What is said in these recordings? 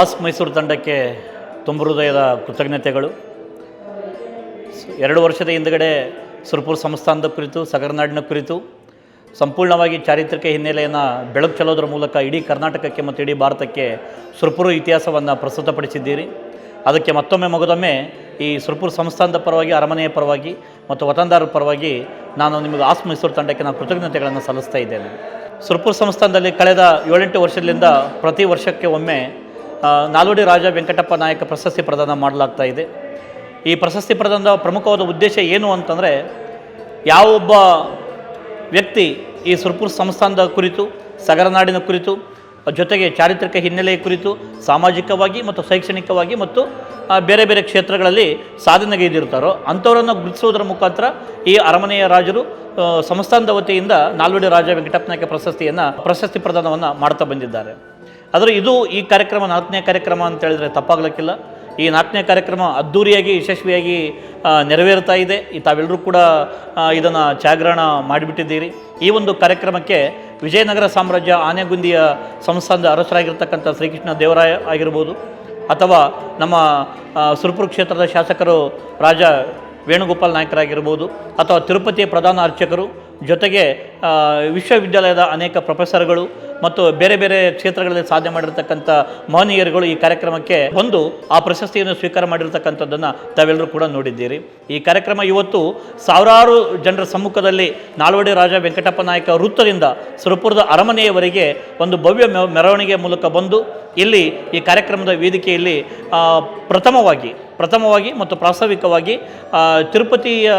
As Mysuru ತಂಡಕ್ಕೆ ತುಂಬ ಹೃದಯದ ಕೃತಜ್ಞತೆಗಳು. ಎರಡು ವರ್ಷದ ಹಿಂದುಗಡೆ ಸುರಪುರ ಸಂಸ್ಥಾನದ ಕುರಿತು, ಸಗರನಾಡಿನ ಕುರಿತು, ಸಂಪೂರ್ಣವಾಗಿ ಚಾರಿತ್ರಿಕ ಹಿನ್ನೆಲೆಯನ್ನು ಬೆಳಕು ಚೆಲ್ಲೋದ್ರ ಮೂಲಕ ಇಡೀ ಕರ್ನಾಟಕಕ್ಕೆ ಮತ್ತು ಇಡೀ ಭಾರತಕ್ಕೆ ಸುರಪುರ ಇತಿಹಾಸವನ್ನು ಪ್ರಸ್ತುತಪಡಿಸಿದ್ದೀರಿ. ಅದಕ್ಕೆ ಮತ್ತೊಮ್ಮೆ ಮಗದೊಮ್ಮೆ ಈ ಸುರಪುರ ಸಂಸ್ಥಾನದ ಪರವಾಗಿ, ಅರಮನೆಯ ಪರವಾಗಿ ಮತ್ತು ವತನದಾರರ ಪರವಾಗಿ ನಾನು ನಿಮಗೆ ಆಸ್ ಮೈಸೂರು ತಂಡಕ್ಕೆ ನಾನು ಕೃತಜ್ಞತೆಗಳನ್ನು ಸಲ್ಲಿಸ್ತಾ ಇದ್ದೇನೆ. ಸುರಪುರ ಸಂಸ್ಥಾನದಲ್ಲಿ ಕಳೆದ ಏಳೆಂಟು ವರ್ಷದಿಂದ ಪ್ರತಿ ವರ್ಷಕ್ಕೆ ಒಮ್ಮೆ ನಾಲ್ವಡಿ ರಾಜ ವೆಂಕಟಪ್ಪ ನಾಯಕ ಪ್ರಶಸ್ತಿ ಪ್ರದಾನ ಮಾಡಲಾಗ್ತಾ ಇದೆ. ಈ ಪ್ರಶಸ್ತಿ ಪ್ರದಾನದ ಪ್ರಮುಖವಾದ ಉದ್ದೇಶ ಏನು ಅಂತಂದರೆ ಯಾವೊಬ್ಬ ವ್ಯಕ್ತಿ ಈ ಸುರ್ಪುರ್ ಸಂಸ್ಥಾನದ ಕುರಿತು ಸಗರನಾಡಿನ ಕುರಿತು, ಜೊತೆಗೆ ಚಾರಿತ್ರಿಕ ಹಿನ್ನೆಲೆಯ ಕುರಿತು, ಸಾಮಾಜಿಕವಾಗಿ ಮತ್ತು ಶೈಕ್ಷಣಿಕವಾಗಿ ಮತ್ತು ಬೇರೆ ಬೇರೆ ಕ್ಷೇತ್ರಗಳಲ್ಲಿ ಸಾಧನೆಗೈದಿರ್ತಾರೋ ಅಂಥವರನ್ನು ಗುರುತಿಸುವುದರ ಮುಖಾಂತರ ಈ ಅರಮನೆಯ ರಾಜರು ಸಂಸ್ಥಾನದ ವತಿಯಿಂದ ನಾಲ್ವಡಿ ರಾಜ ವೆಂಕಟಪ್ಪನಾಯಕ ಪ್ರಶಸ್ತಿಯನ್ನು, ಪ್ರಶಸ್ತಿ ಪ್ರದಾನವನ್ನು ಮಾಡ್ತಾ ಬಂದಿದ್ದಾರೆ. ಆದರೆ ಇದು ಈ ಕಾರ್ಯಕ್ರಮ ನಾಲ್ಕನೇ ಕಾರ್ಯಕ್ರಮ ಅಂತ ಹೇಳಿದ್ರೆ ತಪ್ಪಾಗಲಿಕ್ಕಿಲ್ಲ. ಈ ನಾಲ್ಕನೇ ಕಾರ್ಯಕ್ರಮ ಅದ್ಧೂರಿಯಾಗಿ ಯಶಸ್ವಿಯಾಗಿ ನೆರವೇರ್ತಾ ಇದೆ. ಈ ತಾವೆಲ್ಲರೂ ಕೂಡ ಇದನ್ನು ಜಾಗರಣ ಮಾಡಿಬಿಟ್ಟಿದ್ದೀರಿ. ಈ ಒಂದು ಕಾರ್ಯಕ್ರಮಕ್ಕೆ ವಿಜಯನಗರ ಸಾಮ್ರಾಜ್ಯ ಆನೆಗುಂದಿಯ ಸಂಸ್ಥಾನದ ಅರಸರಾಗಿರ್ತಕ್ಕಂಥ ಶ್ರೀಕೃಷ್ಣ ದೇವರಾಯ ಆಗಿರ್ಬೋದು, ಅಥವಾ ನಮ್ಮ ಸುರಪುರ ಕ್ಷೇತ್ರದ ಶಾಸಕರು ರಾಜ ವೇಣುಗೋಪಾಲ್ ನಾಯಕರಾಗಿರ್ಬೋದು, ಅಥವಾ ತಿರುಪತಿಯ ಪ್ರಧಾನ ಅರ್ಚಕರು, ಜೊತೆಗೆ ವಿಶ್ವವಿದ್ಯಾಲಯದ ಅನೇಕ ಪ್ರೊಫೆಸರ್ಗಳು ಮತ್ತು ಬೇರೆ ಬೇರೆ ಕ್ಷೇತ್ರಗಳಲ್ಲಿ ಸಾಧನೆ ಮಾಡಿರ್ತಕ್ಕಂಥ ಮಹನೀಯರುಗಳು ಈ ಕಾರ್ಯಕ್ರಮಕ್ಕೆ ಬಂದು ಆ ಪ್ರಶಸ್ತಿಯನ್ನು ಸ್ವೀಕಾರ ಮಾಡಿರ್ತಕ್ಕಂಥದ್ದನ್ನು ತಾವೆಲ್ಲರೂ ಕೂಡ ನೋಡಿದ್ದೀರಿ. ಈ ಕಾರ್ಯಕ್ರಮ ಇವತ್ತು ಸಾವಿರಾರು ಜನರ ಸಮ್ಮುಖದಲ್ಲಿ ನಾಲ್ವಡಿ ರಾಜ ವೆಂಕಟಪ್ಪ ನಾಯಕ ವೃತ್ತದಿಂದ ಸುರಪುರದ ಅರಮನೆಯವರೆಗೆ ಒಂದು ಭವ್ಯ ಮೆರವಣಿಗೆ ಮೂಲಕ ಬಂದು ಇಲ್ಲಿ ಈ ಕಾರ್ಯಕ್ರಮದ ವೇದಿಕೆಯಲ್ಲಿ ಪ್ರಥಮವಾಗಿ ಪ್ರಥಮವಾಗಿ ಮತ್ತು ಪ್ರಾಸ್ತಾವಿಕವಾಗಿ ತಿರುಪತಿಯ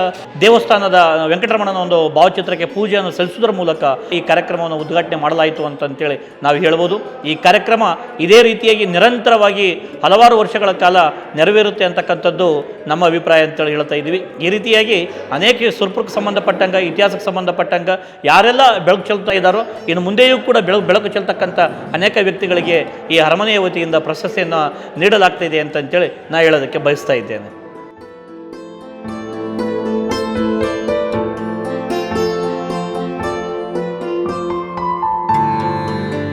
ದೇವಸ್ಥಾನದ ವೆಂಕಟರಮಣನ ಒಂದು ಭಾವಚಿತ್ರಕ್ಕೆ ಪೂಜೆಯನ್ನು ಸಲ್ಲಿಸುವುದರ ಮೂಲಕ ಈ ಕಾರ್ಯಕ್ರಮವನ್ನು ಉದ್ಘಾಟನೆ ಮಾಡಲಾಯಿತು ಅಂತಂತೇಳಿ ನಾವು ಹೇಳ್ಬೋದು. ಈ ಕಾರ್ಯಕ್ರಮ ಇದೇ ರೀತಿಯಾಗಿ ನಿರಂತರವಾಗಿ ಹಲವಾರು ವರ್ಷಗಳ ಕಾಲ ನೆರವೇರುತ್ತೆ ಅಂತಕ್ಕಂಥದ್ದು ನಮ್ಮ ಅಭಿಪ್ರಾಯ ಅಂತೇಳಿ ಹೇಳ್ತಾ ಇದ್ದೀವಿ. ಈ ರೀತಿಯಾಗಿ ಅನೇಕ ಸುರ್ಪುರಕ್ಕೆ ಸಂಬಂಧಪಟ್ಟಂಗ, ಇತಿಹಾಸಕ್ಕೆ ಸಂಬಂಧಪಟ್ಟಂಗ ಯಾರೆಲ್ಲ ಬೆಳಕು ಚೆಲ್ತಾ ಇದ್ದಾರೋ, ಇನ್ನು ಮುಂದೆಯೂ ಕೂಡ ಬೆಳಕು ಬೆಳಕು ಚೆಲ್ತಕ್ಕಂಥ ಅನೇಕ ವ್ಯಕ್ತಿಗಳಿಗೆ ಈ ಅರಮನೆಯ ವತಿಯಿಂದ ಪ್ರಶಸ್ತಿಯನ್ನು ನೀಡಲಾಗ್ತಾ ಇದೆ ಅಂತಂತೇಳಿ ನಾ ಹೇಳೋದಕ್ಕೆ ಬಯಸ್ತಾ ಇದ್ದೇನೆ.